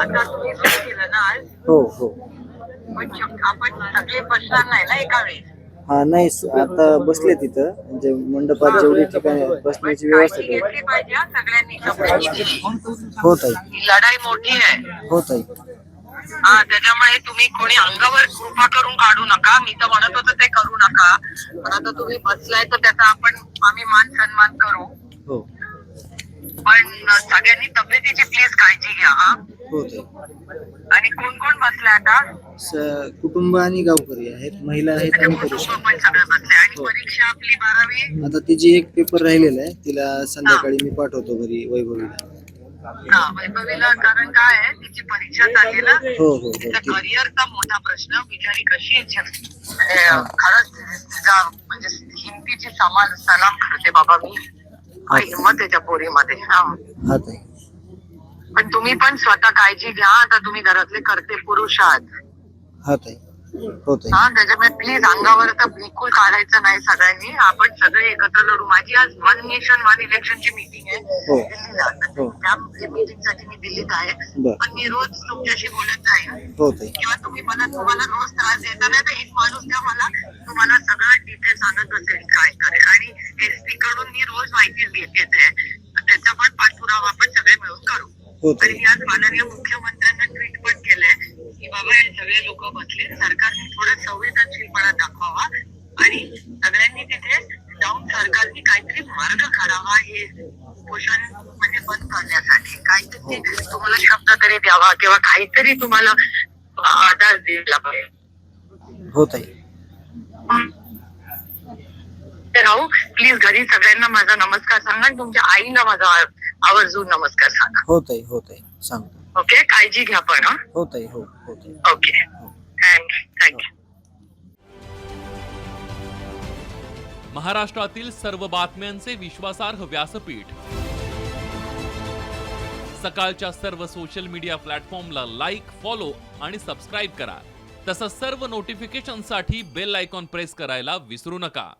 आता तुम्ही सुरू केलं ना आज? हो हो. पण शक- आपण सगळे बसणार नाही ना एका वेळेस? हा नाही स- आता बसले तिथं. म्हणजे मंडपात जेवढी ठिकाणी बसण्याची व्यवस्था काळजी केली घेतली पाहिजे हा सगळ्यांनी शपथविधी. हो ताई. ही लढाई मोठी आहे. हो ताई. हा त्याच्यामुळे तुम्ही कोणी अंगावर कृपा करून काढू नका. मी तर म्हणत होतो ते करू नका. पण आता तुम्ही बसलाय तर त्याचा आपण आम्ही मान सन्मान करू. हो. पण सगळ्यांनी तब्येतीची प्लीज काळजी घ्या हा. आणि कोण कोण बसलाय आता? स- कुटुंब आणि गावकरी आहेत महिला आहेत आणि पुरुष बसले. हो. परीक्षा आपली बारावी? आता तिची एक पेपर राहिलेला आहे तिला संध्याकाळी मी पाठवतो घरी वैभवीला. हा वैभवीला कारण काय आहे तिची परीक्षा चालली ना हो हो हो करिअरचा मोठा प्रश्न बिचारी कशी? म्हणजे खरंच तिचा म्हणजे हिमतीची समान सलाम करते बाबा मी. हिंमत आहे त्या पोरीमध्ये हा. पण तुम्ही पण स्वतः काळजी घ्या आता तुम्ही घरातले करते पुरुष आहात. हा ताई. हो ताई. हा त्याच्यामुळे प्लीज अंगावर तर बिलकुल काढायचं नाही सगळ्यांनी. आपण सगळे एकत्र लढू. माझी आज वन नेशन वन इलेक्शनची मीटिंग आहे. हो. दिल्लीला. हो. त्या मीटिंगसाठी मी दिल्लीत आहे. बर. पण मी रोज तुमच्याशी बोलत जाईन हो ताई. किंवा तुम्ही मला तुम्हाला रोज त्रास देता नाही तर एक माणूस द्या मला. तुम्हाला सगळं डिटेल सांगत असेल काय करेल आणि एसपी कडून मी रोज माहिती घेते. त्याचा पण पाठपुरावा आपण सगळे मिळून करू. आणि मी आज माननीय मुख्यमंत्र्यांना ट्विट पण केलंय की बाबा हे सगळे लोक बसले सरकारने थोडा संवेदनशीलपणा दाखवावा आणि सगळ्यांनी तिथे जाऊन सरकारने काहीतरी मार्ग काढावा हे पोषण म्हणजे बंद करण्यासाठी. काहीतरी तुम्हाला शब्द तरी द्यावा किंवा काहीतरी तुम्हाला आधार दिला पाहिजे. हो ताई तर राहू प्लीज घरी सगळ्यांना माझा नमस्कार सांगा आणि तुमच्या आईला माझा आवर्जून नमस्कार सांगा. हो ताई हो ताई सांगतो. ओके काळजी घ्या पण हा. हो ताई हो हो. ताई ओके थँक्यू थँक्यू महाराष्ट्रातील सर्व बातम्यांचे विश्वासार्ह व्यासपीठ. सकाळच्या सर्व सोशल मीडिया प्लॅटफॉर्मला लाईक फॉलो आणि सबस्क्राईब करा. तसंच सर्व नोटिफिकेशनसाठी बेल आयकॉन प्रेस करायला विसरू नका.